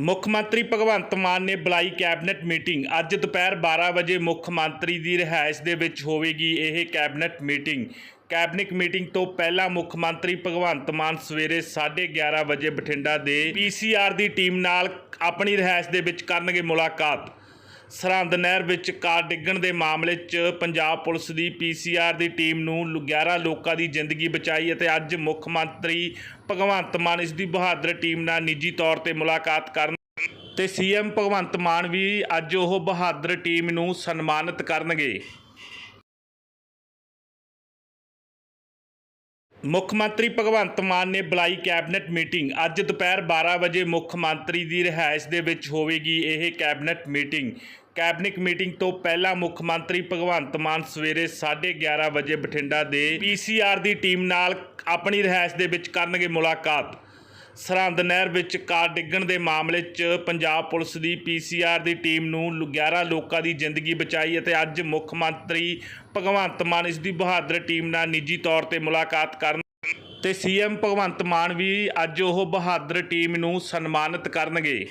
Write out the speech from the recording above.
ਮੁੱਖ ਮੰਤਰੀ ਭਗਵੰਤ ਮਾਨ ਨੇ ਬੁਲਾਈ ਕੈਬਨਿਟ ਮੀਟਿੰਗ। ਅੱਜ ਦੁਪਹਿਰ 12 ਵਜੇ ਮੁੱਖ ਮੰਤਰੀ ਦੀ ਰਿਹਾਇਸ਼ ਦੇ ਵਿੱਚ ਹੋਵੇਗੀ ਇਹ ਕੈਬਨਿਟ ਮੀਟਿੰਗ। ਕੈਬਨਿਟ ਮੀਟਿੰਗ ਤੋਂ ਪਹਿਲਾਂ ਮੁੱਖ ਮੰਤਰੀ ਭਗਵੰਤ ਮਾਨ ਸਵੇਰੇ 11:30 ਵਜੇ ਬਠਿੰਡਾ ਦੇ ਪੀਸੀਆਰ ਦੀ ਟੀਮ ਨਾਲ ਆਪਣੀ ਰਿਹਾਇਸ਼ ਦੇ ਵਿੱਚ ਕਰਨਗੇ ਮੁਲਾਕਾਤ। ਸਰਹੰਦ ਨਹਿਰ ਵਿੱਚ ਕਾਰ ਡਿੱਗਣ ਦੇ ਮਾਮਲੇ 'ਚ ਪੰਜਾਬ ਪੁਲਿਸ ਦੀ ਪੀਸੀਆਰ ਦੀ ਟੀਮ ਨੂੰ ਲੁ- 11 ਲੋਕਾਂ ਦੀ ਜ਼ਿੰਦਗੀ ਬਚਾਈ ਅਤੇ ਅੱਜ ਮੁੱਖ ਮੰਤਰੀ ਭਗਵੰਤ ਮਾਨ ਇਸ ਦੀ ਬਹਾਦਰ ਟੀਮ ਨਾਲ ਨਿੱਜੀ ਤੌਰ ਤੇ ਮੁਲਾਕਾਤ ਕਰਨ ਤੇ ਸੀਐਮ ਭਗਵੰਤ ਮਾਨ ਵੀ ਅੱਜ ਉਹ ਬਹਾਦਰ ਟੀਮ ਨੂੰ ਸਨਮਾਨਿਤ ਕਰਨਗੇ। ਮੁੱਖ ਮੰਤਰੀ ਭਗਵੰਤ ਮਾਨ ਨੇ ਬੁਲਾਈ ਕੈਬਨਿਟ ਮੀਟਿੰਗ। ਅੱਜ ਦੁਪਹਿਰ 12 ਵਜੇ ਮੁੱਖ ਮੰਤਰੀ ਦੀ ਰਿਹਾਇਸ਼ ਦੇ ਵਿੱਚ ਹੋਵੇਗੀ ਇਹ ਕੈਬਨਿਟ ਮੀਟਿੰਗ। ਕੈਬਨਿਟ ਮੀਟਿੰਗ ਤੋਂ ਪਹਿਲਾਂ ਮੁੱਖ ਮੰਤਰੀ ਭਗਵੰਤ ਮਾਨ ਸਵੇਰੇ 11:30 ਵਜੇ ਬਠਿੰਡਾ ਦੇ ਪੀਸੀਆਰ ਦੀ ਟੀਮ ਨਾਲ ਆਪਣੀ ਰਿਹਾਇਸ਼ ਦੇ ਵਿੱਚ ਕਰਨਗੇ ਮੁਲਾਕਾਤ। ਸਰਹੰਦ ਨਹਿਰ ਵਿੱਚ ਕਾਰ ਡਿੱਗਣ ਦੇ ਮਾਮਲੇ 'ਚ ਪੰਜਾਬ ਪੁਲਿਸ ਦੀ ਪੀਸੀਆਰ ਦੀ ਟੀਮ ਨੂੰ ਲੁ- 11 ਲੋਕਾਂ ਦੀ ਜ਼ਿੰਦਗੀ ਬਚਾਈ ਅਤੇ ਅੱਜ ਮੁੱਖ ਮੰਤਰੀ ਭਗਵੰਤ ਮਾਨ ਇਸ ਦੀ ਬਹਾਦਰ ਟੀਮ ਨਾਲ ਨਿੱਜੀ ਤੌਰ ਤੇ ਮੁਲਾਕਾਤ ਕਰਨ ਤੇ ਸੀਐਮ ਭਗਵੰਤ ਮਾਨ ਵੀ ਅੱਜ ਉਹ ਬਹਾਦਰ ਟੀਮ ਨੂੰ ਸਨਮਾਨਿਤ ਕਰਨਗੇ।